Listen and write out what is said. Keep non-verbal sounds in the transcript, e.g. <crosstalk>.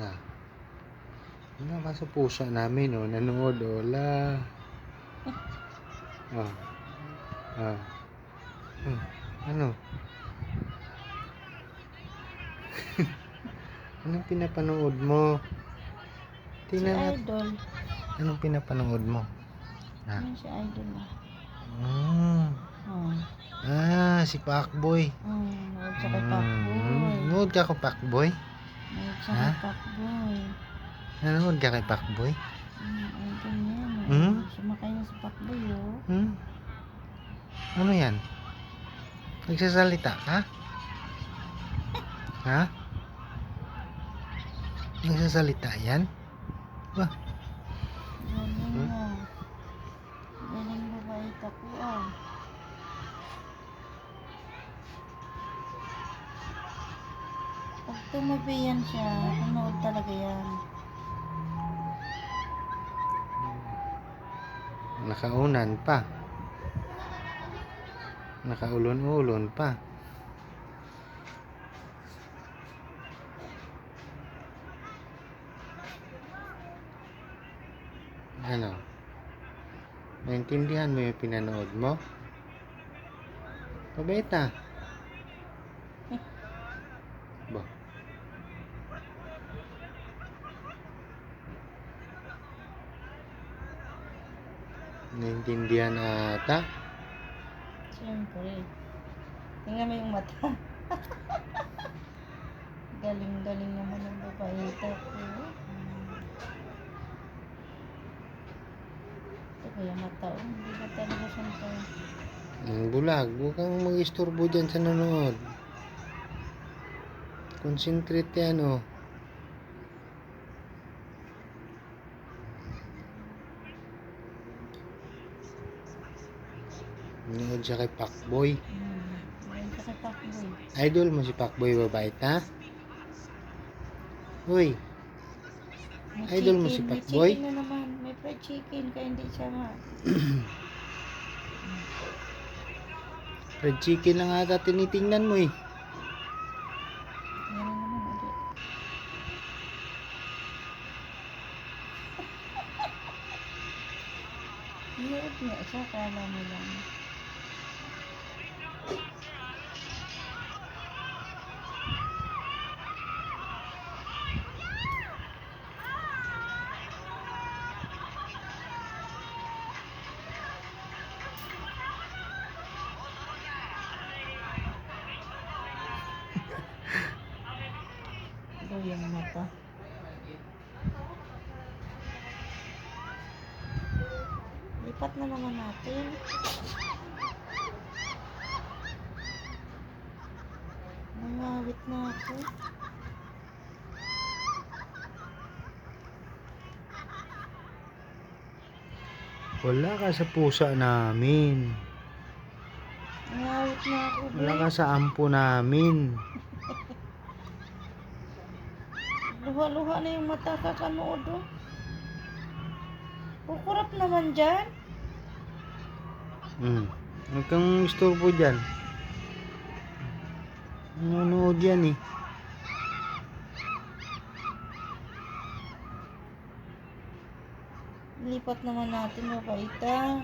Ah. Ano ka sa pusa namin, oh. Nanood, oh. La. <laughs> Ah. Ah. Hmm. Ano? <laughs> Anong pinapanood mo? Si Tingnan natin. Idol. Anong pinapanood mo? Ah. Ano si Idol na? Mm. Oh. Ah, si Pacboy. Oh, nood sa kay Mm. Pacboy. Nanood ka kay Pacboy? Nood sa Ha? kay Pacboy. Nanood ka kay Pacboy? Hmm, idol niya. no? Hmm? Sumakay na sa Pacboy, oh. Hmm? Ano yan? Nagsasalita ka? Ha? Nagsasalita yan? Ba? Pag tumabi yan siya, tunood talaga yan. Nakaunan pa. Nakaulon-ulon pa. Ano? Naintindihan mo yung pinanood mo? Pabeta. Ba? Naintindihan ata? Siyempre. Tingnan mo yung mata. <laughs> Galing-galing naman ang babae ito. Ito ko yung mata. Oh, hindi ba talaga siya ito? Ang bulag, huwag kang mag-istorbo dyan sa nanonood. Concentrate yan, oh. Nanood siya kay Pacboy. Hmm. Galing ka sa Pacboy. Idol mo si Pacboy babait, ha? Uy, May Idol mo si chicken, may Pacboy? chicken na naman. May fried chicken kaya hindi siya ma. <clears throat> red chicken lang ata tinitingnan mo, eh. Iyood <laughs> nga siya, kala mo lang. Yung mata. Lipat na naman natin. Nangawit na ako. Wala ka sa pusa namin. Nangawit na ako. Wala ka sa ampo namin. <laughs> Luha-luha na yung mata kakanood oh. Kukurap naman dyan. Hmm. Huwag kang istorbo dyan. Nanonood yan, eh. Lipat naman natin, babaita.